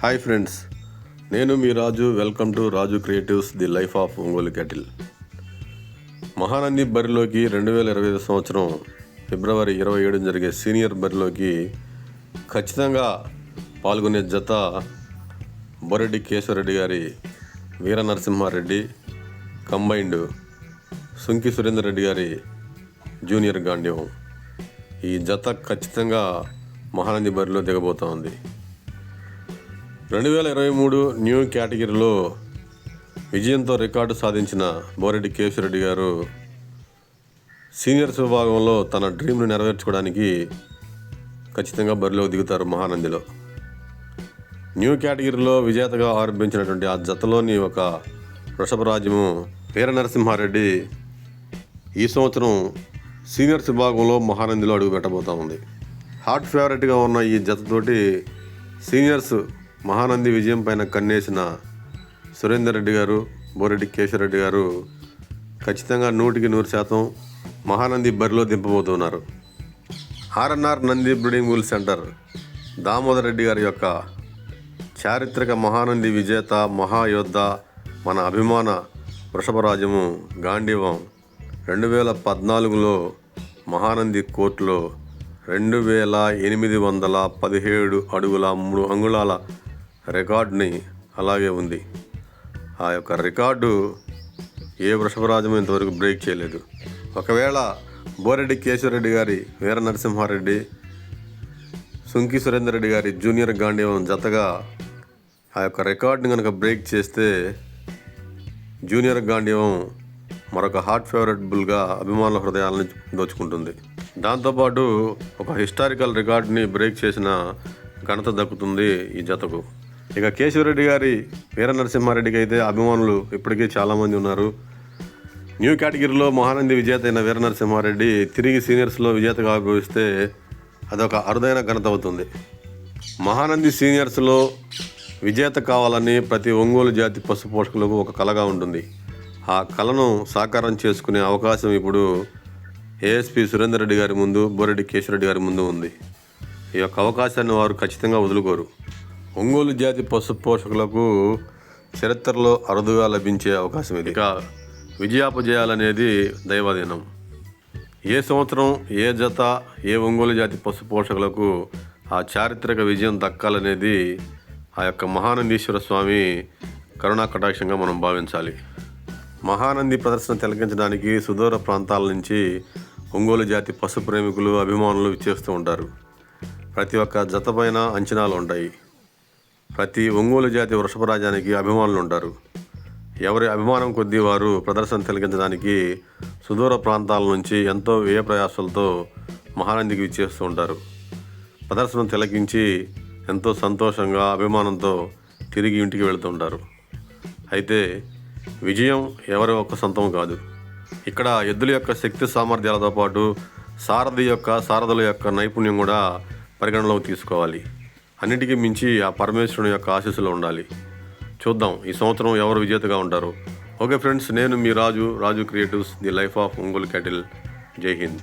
Hi friends నేను మీ Raju. Welcome to Raju creatives the life of Ongole cattle Mahanandi బరిలోకి రెండు వేల ఇరవై ఐదు సంవత్సరం ఫిబ్రవరి ఇరవై ఏడున జరిగే సీనియర్ బరిలోకి ఖచ్చితంగా పాల్గొనే జత బొరెడ్డి కేశవరెడ్డి గారి వీర నరసింహారెడ్డి కంబైండ్ సుంకి సురేందర్ రెడ్డి గారి జూనియర్ గాండ్యం. ఈ జత ఖచ్చితంగా మహానంది బరిలో దిగబోతోంది ఉంది. రెండు వేల ఇరవై మూడు న్యూ కేటగిరీలో విజయంతో రికార్డు సాధించిన బోరెడ్డి కేశిరెడ్డి గారు సీనియర్స్ విభాగంలో తన డ్రీమ్ను నెరవేర్చుకోవడానికి ఖచ్చితంగా బరిలో దిగుతారు మహానందిలో. న్యూ కేటగిరీలో విజేతగా ఆరంభించినటువంటి ఆ జతలోని ఒక వృషభరాజ్యము వీర నరసింహారెడ్డి ఈ సంవత్సరం సీనియర్స్ విభాగంలో మహానందిలో అడుగు పెట్టబోతా ఉంది. హాట్ ఫేవరెట్గా ఉన్న ఈ జతతోటి సీనియర్స్ మహానంది విజయం పైన కన్నేసిన సురేందర్ రెడ్డి గారు బోరెడ్డి కేశవరెడ్డి గారు ఖచ్చితంగా నూటికి నూరు శాతం మహానంది బరిలో దింపబోతున్నారు. RNR Nandi breeding wool centre Damodar Reddy గారి యొక్క చారిత్రక మహానంది విజేత మహాయోద్ధ మన అభిమాన వృషభరాజము గాంధీవం రెండు వేల పద్నాలుగులో మహానంది కోర్టులో రెండు వేల ఎనిమిది వందల పదిహేడు అడుగుల మూడు అంగుళాల రికార్డుని అలాగే ఉంది. ఆ యొక్క రికార్డు ఏ వృషభరాజము ఇంతవరకు బ్రేక్ చేయలేదు. ఒకవేళ బోరెడ్డి కేశవరెడ్డి గారి వీర నరసింహారెడ్డి సుంకి సురేందర్ రెడ్డి గారి జూనియర్ గాంధీవం జతగా ఆ యొక్క రికార్డుని కనుక బ్రేక్ చేస్తే జూనియర్ గాంధీవం మరొక హాట్ ఫేవరెట్బుల్గా అభిమానుల హృదయాలను దోచుకుంటుంది. దాంతోపాటు ఒక హిస్టారికల్ రికార్డుని బ్రేక్ చేసిన ఘనత దక్కుతుంది ఈ జతకు. ఇక కేశవరెడ్డి గారి వీర నరసింహారెడ్డికి అయితే అభిమానులు ఇప్పటికీ చాలామంది ఉన్నారు. న్యూ కేటగిరీలో మహానంది విజేత అయిన వీర నరసింహారెడ్డి తిరిగి సీనియర్స్లో విజేతగా ఆవిర్భవిస్తే అదొక అరుదైన ఘనత అవుతుంది. మహానంది సీనియర్స్లో విజేత కావాలని ప్రతి ఒంగోలు జాతి పశు పోషకులకు ఒక కళగా ఉంటుంది. ఆ కళను సాకారం చేసుకునే అవకాశం ఇప్పుడు ఏఎస్పి సురేందర్ రెడ్డి గారి ముందు బోరెడ్డి కేశవరెడ్డి గారి ముందు ఉంది. ఈ యొక్క అవకాశాన్ని వారు ఖచ్చితంగా వదులుకోరు. ఒంగోలు జాతి పశు పోషకులకు చరిత్రలో అరుదుగా లభించే అవకాశం ఇది. ఇక విజయాపజయాలనేది దైవాధీనం. ఏ సంవత్సరం ఏ జత ఏ ఒంగోలు జాతి పశు పోషకులకు ఆ చారిత్రక విజయం దక్కాలనేది ఆ యొక్క మహానందీశ్వర స్వామి కరుణా కటాక్షంగా మనం భావించాలి. మహానంది ప్రదర్శన తిలకించడానికి సుదూర ప్రాంతాల నుంచి ఒంగోలు జాతి పశు ప్రేమికులు అభిమానులు చేస్తూ ఉంటారు. ప్రతి ఒక్క జత పైన అంచనాలు ఉంటాయి. ప్రతి ఒంగోలు జాతి వృషభరాజానికి అభిమానులు ఉంటారు. ఎవరి అభిమానం కొద్దీ వారు ప్రదర్శన తిలకించడానికి సుదూర ప్రాంతాల నుంచి ఎంతో వ్యయ ప్రయాసాలతో మహానందికి విచ్చేస్తూ ఉంటారు. ప్రదర్శన తిలకించి ఎంతో సంతోషంగా అభిమానంతో తిరిగి ఇంటికి వెళుతుంటారు అయితే విజయం ఎవరి ఒక్క సొంతం కాదు. ఇక్కడ ఎద్దుల యొక్క శక్తి సామర్థ్యాలతో పాటు సారథి యొక్క సారథుల యొక్క నైపుణ్యం కూడా పరిగణలోకి తీసుకోవాలి. అన్నిటికీ మించి ఆ పరమేశ్వరుని యొక్క ఆశీస్సులు ఉండాలి. చూద్దాం ఈ సంవత్సరం ఎవరు విజేతగా ఉంటారు. ఓకే ఫ్రెండ్స్ నేను మీ Raju Raju creatives the life of Ongole cattle. Jai Hind.